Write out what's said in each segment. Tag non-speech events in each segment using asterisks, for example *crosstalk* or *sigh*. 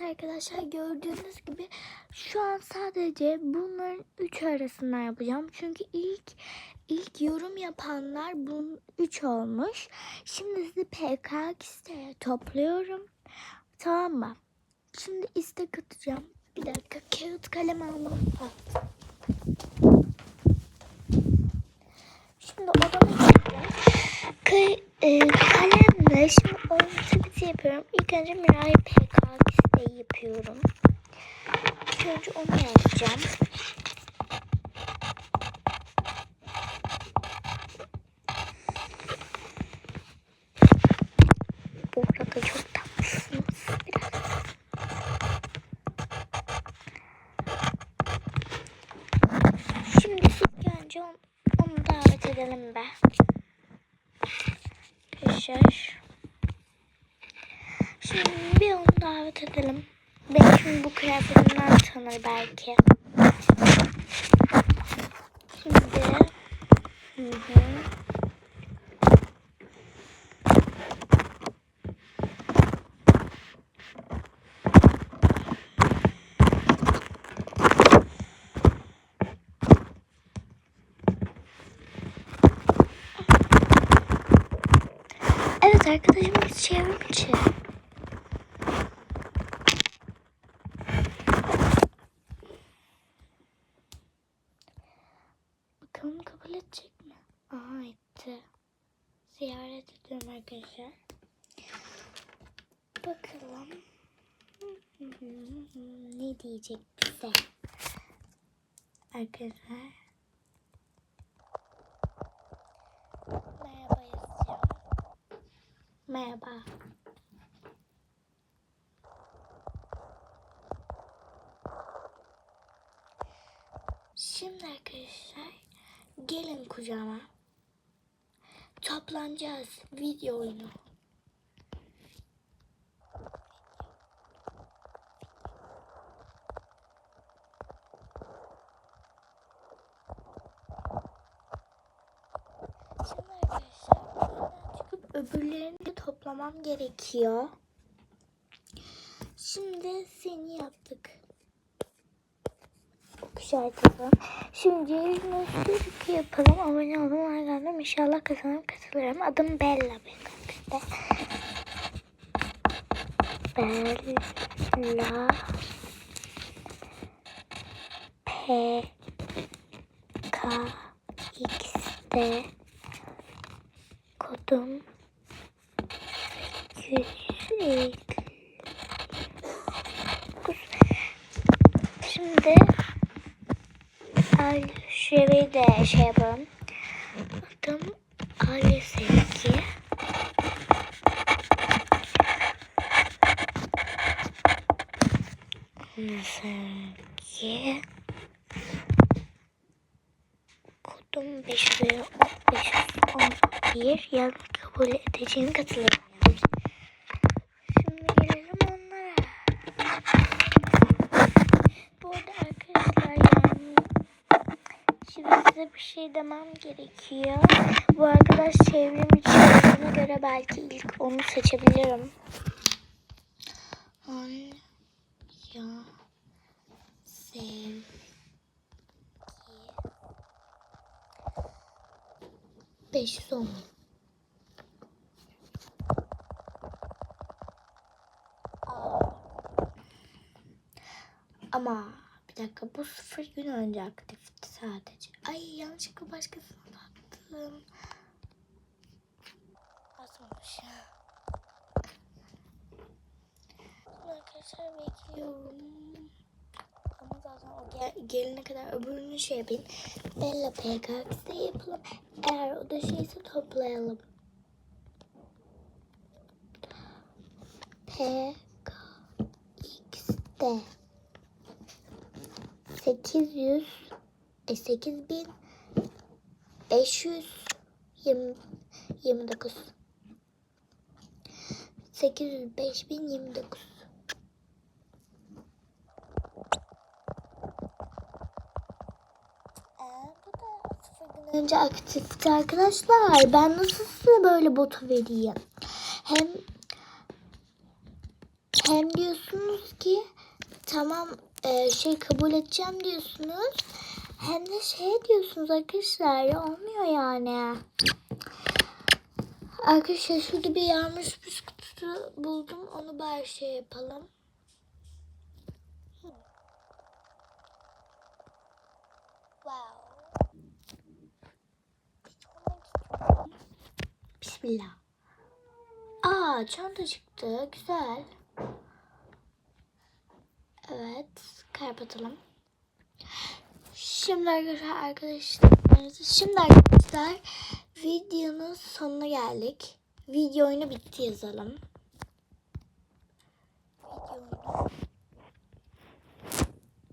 Evet arkadaşlar gördüğünüz gibi şu an sadece bunların üç arasından yapacağım. Çünkü ilk ilk yorum yapanlar bunun 3 olmuş. Şimdi sizi PKX'de topluyorum. Tamam mı? Şimdi istek atacağım. Bir dakika kağıt kalem almam. Şimdi odama. Ka- e, kalemle şimdi oyun tabii yapıyorum. İlk önce Miray PKX'de yapıyorum. Önce onu yapacağım. Bu arada çok tatlısınız. Şimdi ilk önce onu davet edelim be. Arkadaşlar. Şimdi bir onu davet edelim. Şimdi bu kıyafetimden tanır belki. Şimdi. Hı hı. Evet arkadaşımız çevrimiçi. Bakalım kabul edecek etti. Ziyaret ediyorum arkadaşlar. Bakalım. *laughs* Ne diyecek bize? Arkadaşlar. Merhaba yazacağım. Merhaba. Şimdi arkadaşlar gelin kucağıma. Toplanacağız video oyunu. Şimdi arkadaşlar çıkıp öbürlerini toplamam gerekiyor. Şimdi seni yaptık. Kuşartalım. Şimdi sürekli yapalım. Abone olun. Arkamdan inşallah kazanırım katılırım. Adım Bella benim işte. Bella P K X'de kodum 250 Şimdi Al şurayı da şey yapalım. Adım Ali Sevgi. Sevgi. Kodum 511 yarın kabul edeceğim katılırım. Şimdi gelelim onlara. Bu arada arkadaşlar yani şimdi size bir şey demem gerekiyor. Bu arkadaş çevrim içi göre belki ilk onu seçebilirim. Ay ya sevgi. Beş yüz on. Ama bir dakika bu sıfır gün önce aktifti sadece. Ay yanlışlıkla başkasına da attım. Atmamış. Şimdi Arkadaşlar bekliyorum. Ama zaten o gel- gelene kadar öbürünü şey yapayım. Bella PKX'de yapalım. Eğer o da şeyse toplayalım. PKX'de 800 e, 8000 520 29 800 5029 önce aktifti arkadaşlar. Ben nasıl size böyle botu vereyim? Hem hem diyorsunuz ki tamam e, şey kabul edeceğim diyorsunuz. Hem de şey diyorsunuz arkadaşlar ya olmuyor yani. Arkadaşlar şurada bir yağmur sürpriz kutusu buldum. Onu bari şey yapalım. Wow. Bismillah. Aa çanta çıktı. Güzel. Evet. Kapatalım. Şimdi arkadaşlar arkadaşlar şimdi arkadaşlar videonun sonuna geldik. Video oyunu bitti yazalım. Video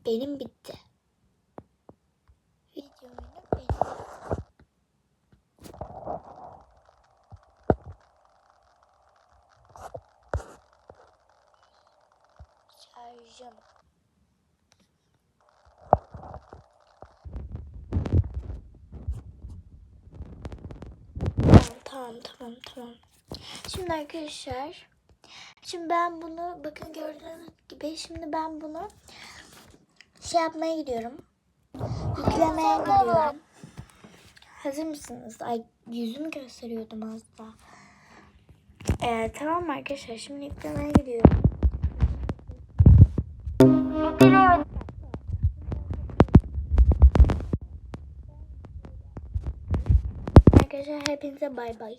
benim bitti. Video oyunu benim. Şarjım. Tamam tamam tamam. Şimdi arkadaşlar şimdi ben bunu bakın gördüğünüz gibi şimdi ben bunu şey yapmaya gidiyorum. Yüklemeye gidiyorum. Hazır mısınız? Ay yüzümü gösteriyordum az daha. Ee, tamam arkadaşlar şimdi yüklemeye gidiyorum. Arkadaşlar hepinize bay bay.